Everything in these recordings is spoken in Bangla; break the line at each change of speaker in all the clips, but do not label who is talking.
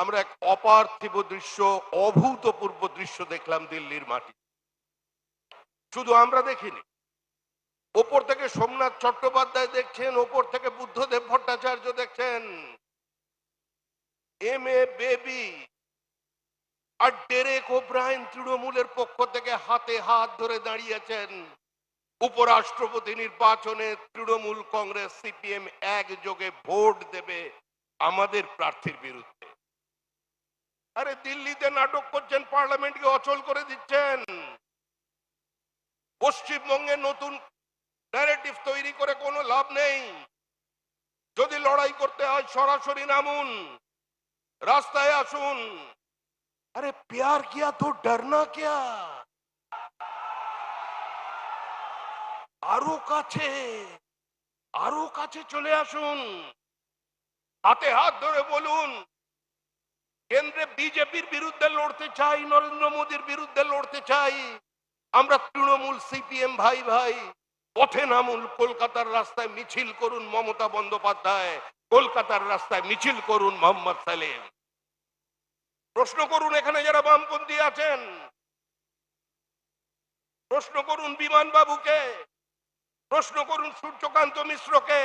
আমরা এক অপার্থিব দৃশ্য, অভূতপূর্ব দৃশ্য দেখলাম দিল্লির মাটি। শুধু আমরা দেখিনি। ওপর থেকে সোমনাথ চট্টোপাধ্যায় দেখছেন, ওপর থেকে বুদ্ধদেব ভট্টাচার্য দেখছেন। এম এ বেবি আর ডেরেক ওব্রায়ন তৃণমূলের পক্ষ থেকে হাতে হাত ধরে দাঁড়িয়েছেন। উপরাষ্ট্রপতি নির্বাচনে তৃণমূল কংগ্রেস, সিপিএম একযোগে ভোট দেবে আমাদের প্রার্থীর বিরুদ্ধে। আরে দিল্লিতে নাটক করছেন, পার্লামেন্টকে অচল করে দিচ্ছেন। পশ্চিমবঙ্গে নতুন ন্যারেটিভ তৈরি করে কোনো লাভ নেই। যদি লড়াই করতে হয়, সরাসরি নামুন, রাস্তায় আসুন। আরে প্যার কিয়া, তো ডরনা কিয়া। আরও কাছে আরও কাছে চলে আসুন। হাতে হাত ধরে বলুন কেন্দ্রে বিজেপির বিরুদ্ধে লড়তে চাই, নরেন্দ্র মোদীর বিরুদ্ধে লড়তে চাই। আমরা তৃণমূল, সিপিএম, ভাই ভাই, পথে নামুন, কলকাতার রাস্তায় মিছিল করুন মমতা বন্দ্যোপাধ্যায়, কলকাতার রাস্তায় মিছিল করুন মোহাম্মদ সালেম। প্রশ্ন করুন এখানে যারা বামপন্থী আছেন। প্রশ্ন করুন বিমান বাবুকে প্রশ্ন করুন সূর্যকান্ত মিশ্রকে।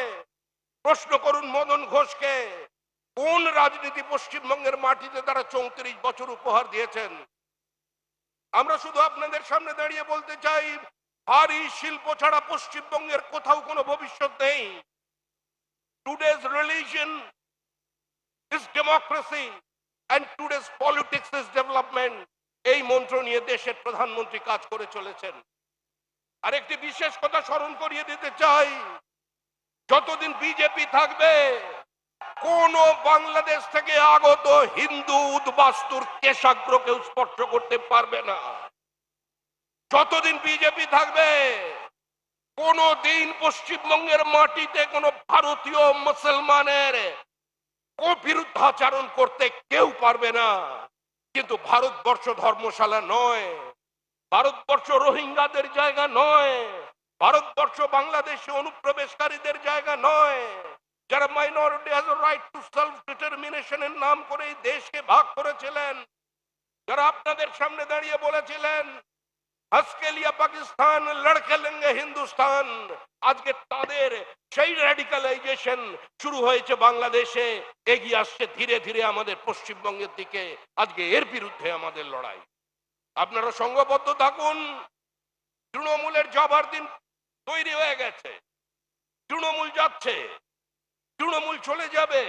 প্রশ্ন করুন মদন ঘোষকে। কোন রাজনীতি পশ্চিমবঙ্গের মাটিতে তারা চৌত্রিশ বছর উপহার দিয়েছেন? আমরা শুধু আপনাদের সামনে দাঁড়িয়ে বলতে চাই, ভারী শিল্প ছাড়া পশ্চিমবঙ্গের কোথাও কোনো ভবিষ্যৎ নেই। Today's religion is democracy and today's politics is development এই মন্ত্র নিয়ে দেশের প্রধানমন্ত্রী কাজ করে চলেছেন। আর একটি বিশেষ কথা স্মরণ করিয়ে দিতে চাই, যতদিন বিজেপি থাকবে কোন বাংলাদেশ থেকে আগত হিন্দু উদ্বাস্তুর কেশাগ্র কেউ স্পর্শ করতে পারবে না। যতদিন বিজেপি থাকবে, কোন দিন পশ্চিমবঙ্গের মাটিতে কোন ভারতীয় মুসলমানের ও বিরুদ্ধাচারণ করতে কেউ পারবে না। কিন্তু ভারতবর্ষ ধর্মশালা নয়, ভারতবর্ষ রোহিঙ্গাদের জায়গা নয়, ভারতবর্ষ বাংলাদেশে অনুপ্রবেশকারীদের জায়গা নয়। যারা minority has right to self ডিটারমিনেশনের নাম করে এই দেশকে ভাগ করেছিলেন, যারা আপনাদের সামনে দাঁড়িয়ে বলেছিলেন আজকে লিয়া পাকিস্তান, লড়কে লেঙ্গে হিন্দুস্তান। আজকে তাদের সেই র্যাডিকালাইজেশন শুরু হয়েছে বাংলাদেশে, এগিয়ে আসছে ধীরে ধীরে আমাদের পশ্চিমবঙ্গের দিকে। আজকে এর বিরুদ্ধে আমাদের লড়াই। আপনারা সংঘবদ্ধ থাকুন। তৃণমূলের জবার দিন তৈরি হয়ে গেছে। তৃণমূল যাচ্ছে। তৃণমূল চলে যাবে।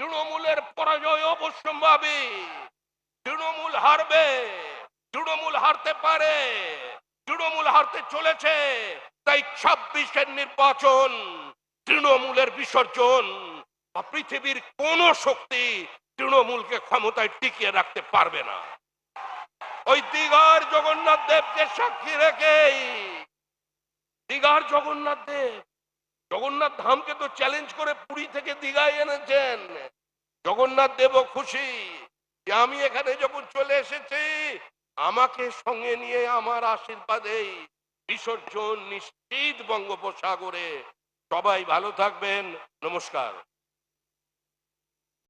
তৃণমূলের পরাজয় অবশ্যম্ভাবী তৃণমূল হারবে। তৃণমূল হারতে পারে। তৃণমূল হারতে চলেছে। তাই ছাব্বিশের নির্বাচন তৃণমূলের বিসর্জন। বা পৃথিবীর কোন শক্তি তৃণমূলকে ক্ষমতায় টিকিয়ে রাখতে পারবে না। ওই দীঘার জগন্নাথ দেবকে সাক্ষী রেখেই, দীঘার জগন্নাথ দেব জগন্নাথ ধামকে তো চ্যালেঞ্জ করে পুরী থেকে দীঘায় এনেছেন। জগন্নাথ দেব খুশি যে আমি এখানে যখন চলে এসেছি, আমাকে সঙ্গে নিয়ে আমার আশীর্বাদে বিসর্জন নিশ্চিত বঙ্গোপসাগরে। সবাই ভালো থাকবেন। নমস্কার।